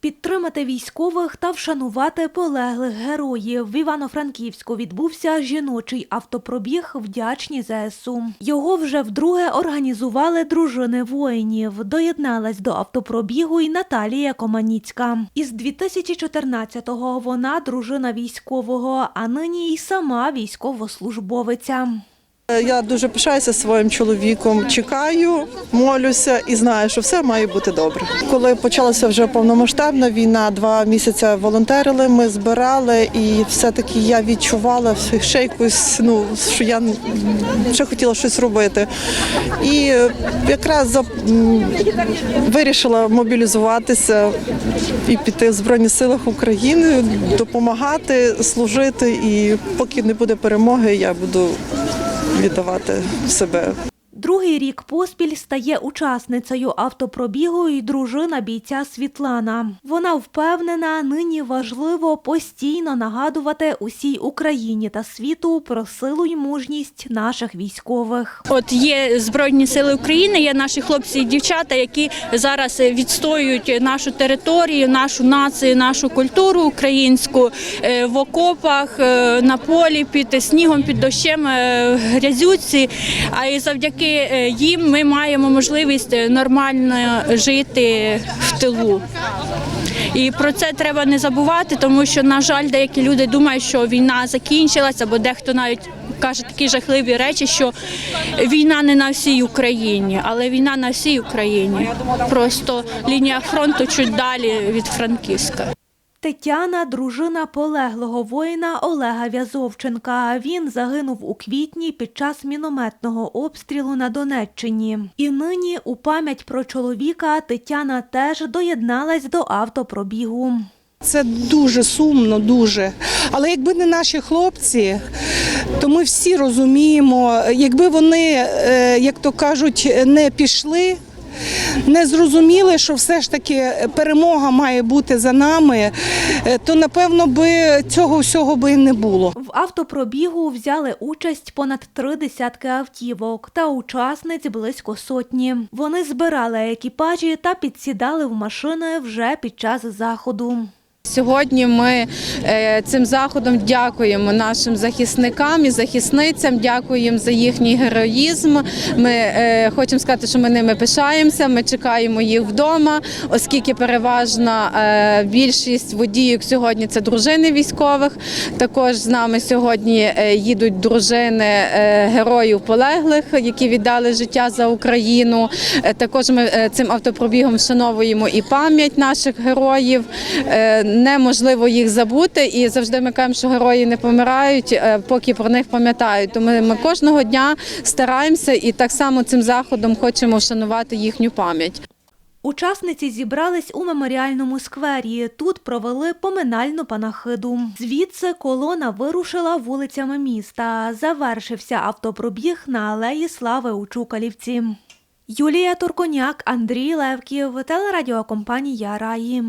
Підтримати військових та вшанувати полеглих героїв. В Івано-Франківську відбувся жіночий автопробіг «Вдячні ЗСУ». Його вже вдруге організували дружини воїнів. Доєдналась до автопробігу і Наталія Команіцька. Із 2014-го вона дружина військового, а нині й сама військовослужбовиця. Я дуже пишаюся своїм чоловіком. Чекаю, молюся і знаю, що все має бути добре. Коли почалася вже повномасштабна війна, два місяці волонтерили, ми збирали, і все-таки я відчувала ще якусь, ну що я ще хотіла щось робити. І якраз за- вирішила мобілізуватися і піти в Збройні Сили України, допомагати, служити. І поки не буде перемоги, я буду віддавати себе. Другий рік поспіль стає учасницею автопробігу і дружина бійця Світлана. Вона впевнена, нині важливо постійно нагадувати усій Україні та світу про силу й мужність наших військових. От є Збройні Сили України, є наші хлопці і дівчата, які зараз відстоюють нашу територію, нашу націю, нашу культуру українську е, в окопах, е, на полі, під снігом, під дощем, е, грязюці. А і завдяки їм ми маємо можливість е, нормально жити в тилу. І про це треба не забувати, тому що, на жаль, деякі люди думають, що війна закінчилася, або дехто навіть каже такі жахливі речі, що війна не на всій Україні, але війна на всій Україні. Просто лінія фронту чуть далі від Франківська. Тетяна дружина полеглого воїна Олега В'язовченка. Він загинув у квітні під час мінометного обстрілу на Донеччині. І нині у пам'ять про чоловіка Тетяна теж доєдналась до автопробігу. Це дуже сумно, дуже. Але якби не наші хлопці, то ми всі розуміємо, якби вони, е, як то кажуть, не пішли. Не зрозуміли, що все ж таки перемога має бути за нами, е, то напевно би цього всього би і не було. В автопробігу взяли участь понад три десятки автівок та учасниць близько сотні. Вони збирали екіпажі та підсідали в машини вже під час заходу. Сьогодні ми е, цим заходом дякуємо нашим захисникам і захисницям, дякуємо за їхній героїзм. Ми е, хочемо сказати, що ми ними пишаємося. Ми чекаємо їх вдома, оскільки переважна е, більшість водіїв сьогодні це дружини військових. Також з нами сьогодні їдуть дружини героїв полеглих, які віддали життя за Україну. Також ми цим автопробігом вшановуємо і пам'ять наших героїв. Неможливо їх забути, і завжди ми кажемо, що герої не помирають, е, поки про них пам'ятають. Тому ми кожного дня стараємося і так само цим заходом хочемо вшанувати їхню пам'ять. Учасниці зібрались у меморіальному сквері. Тут провели поминальну панахиду. Звідси колона вирушила вулицями міста. Завершився автопробіг на алеї Слави у Чукалівці. Юлія Турконяк, Андрій Левків, телерадіокомпанія Раї.